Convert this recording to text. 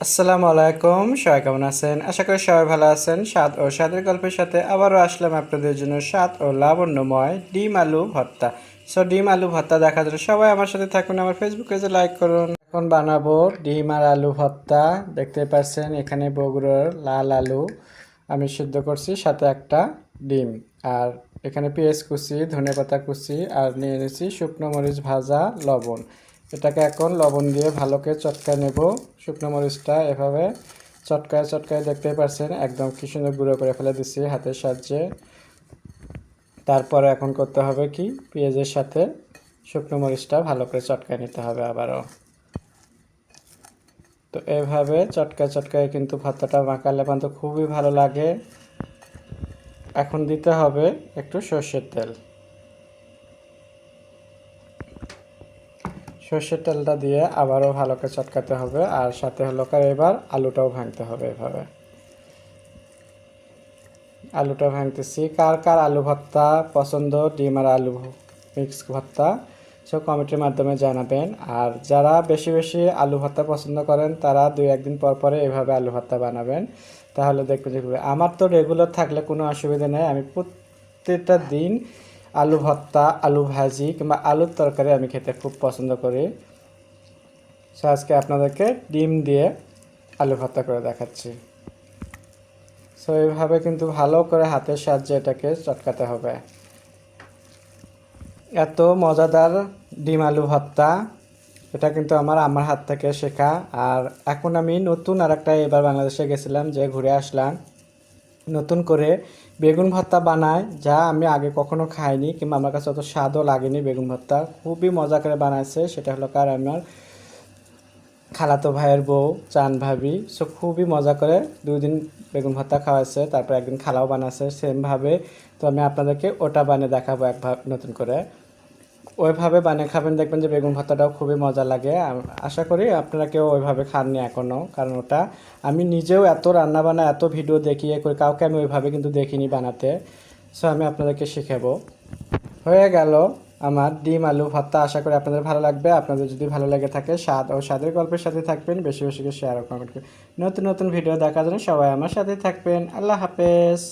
আসসালামু আলাইকুম, সবাই কেমন আছেন? আশা করি সবাই ভালো আছেন। স্বাদ ও স্বাদের গল্পের সাথে আবারও আসলাম আপনাদের জন্য স্বাদ ও লাবণ্যময় ডিম আলু ভর্তা। সো ডিম আলু ভর্তা দেখার জন্য সবাই আমার সাথে থাকুন, আমার ফেসবুক পেজে লাইক করুন। এখন বানাবো ডিম আর আলু ভর্তা। দেখতে পাচ্ছেন এখানে বগুড়ার লাল আলু আমি সিদ্ধ করছি, সাথে একটা ডিম। আর এখানে পেঁয়াজ কুচি, ধনেপাতা কুচি, আর নিয়ে নিয়েছি শুকনো মরিচ ভাজা, লবণ। এটাকে এখন লবণ দিয়ে ভালো করে চটকায় নেব। শুকনো মরিচটা এভাবে চটকায় চটকায় দেখতে পাচ্ছেন একদম কি সুন্দর গুঁড়ো করে ফেলে দিচ্ছি হাতের সাহায্যে। তারপরে এখন করতে হবে কি? পেঁয়াজের সাথে শুকনো মরিচটা ভালো করে চটকায় নিতে হবে আবারও। তো এভাবে চটকায় চটকায় কিন্তু ভর্তাটা মাখালে কিন্তু খুবই ভালো লাগে। এখন দিতে হবে একটু সর্ষের তেল। সর্ষের তেলটা দিয়ে আবারও ভালো করে চটকাতে হবে আর সাথে হলো এবার আলুটাও ভাঙতে হবে এভাবে। আলুটা ভাঙতেছি। কার কার আলু ভর্তা পছন্দ, ডিম আর আলু মিক্স ভর্তা, সব কমেন্টের মাধ্যমে জানাবেন। আর যারা বেশি বেশি আলু ভর্তা পছন্দ করেন, তারা দুই একদিন পর পরে এভাবে আলু ভর্তা বানাবেন। তাহলে দেখবেন আমার তো রেগুলার থাকলে কোনো অসুবিধা নেই। আমি প্রত্যেকটা দিন আলু ভর্তা, আলু ভাজি কিংবা আলুর তরকারি আমি খেতে খুব পছন্দ করি। সো আজকে আপনাদেরকে ডিম দিয়ে আলু ভর্তা করে দেখাচ্ছি। সো এইভাবে কিন্তু ভালো করে হাতের সাহায্যে এটাকে চটকাতে হবে। এত মজাদার ডিম আলু ভর্তা, এটা কিন্তু আমার আমার হাত থেকে শেখা। আর এখন আমি নতুন আর একটা এবার বাংলাদেশে গেছিলাম, যে ঘুরে আসলাম। নতুন করে বেগুন ভর্তা বানায়, যা আমি আগে কখনো খাইনি কিংবা আমার কাছে অত স্বাদও লাগেনি বেগুন ভর্তা। খুবই মজা করে বানাইছে, সেটা হলো কার আমার খালাতো ভাইয়ের বউ, চান ভাবি। সো খুবই মজা করে দুই দিন বেগুন ভর্তা খাওয়াইছে, তারপর একদিন খালাও বানাচ্ছে সেমভাবে তো আমি আপনাদেরকে ওটা বানিয়ে দেখাবো এক ভাব নতুন করে। ওইভাবে বানিয়ে খাবেন, দেখবেন যে বেগুন ভর্তাটাও খুবই মজা লাগে। আশা করি আপনারা কেউ ওইভাবে খাননি এখনও কারণ ওটা আমি নিজেও এত রান্না বান্না, এত ভিডিও দেখিয়ে করি কাউকে আমি ওইভাবে কিন্তু দেখিনি বানাতে। সো আমি আপনাদেরকে শিখাবো। হয়ে গেল আমার ডিম, আলু, ভর্তা। আশা করি আপনাদের ভালো লাগবে। আপনাদের যদি ভালো লেগে থাকে, স্বাদ ও স্বাদের গল্পের সাথে থাকবেন। বেশি বেশি শেয়ার ও কমেন্ট করবেন নতুন নতুন ভিডিও দেখার জন্য সবাই আমার সাথে থাকবেন। আল্লাহ হাফেজ।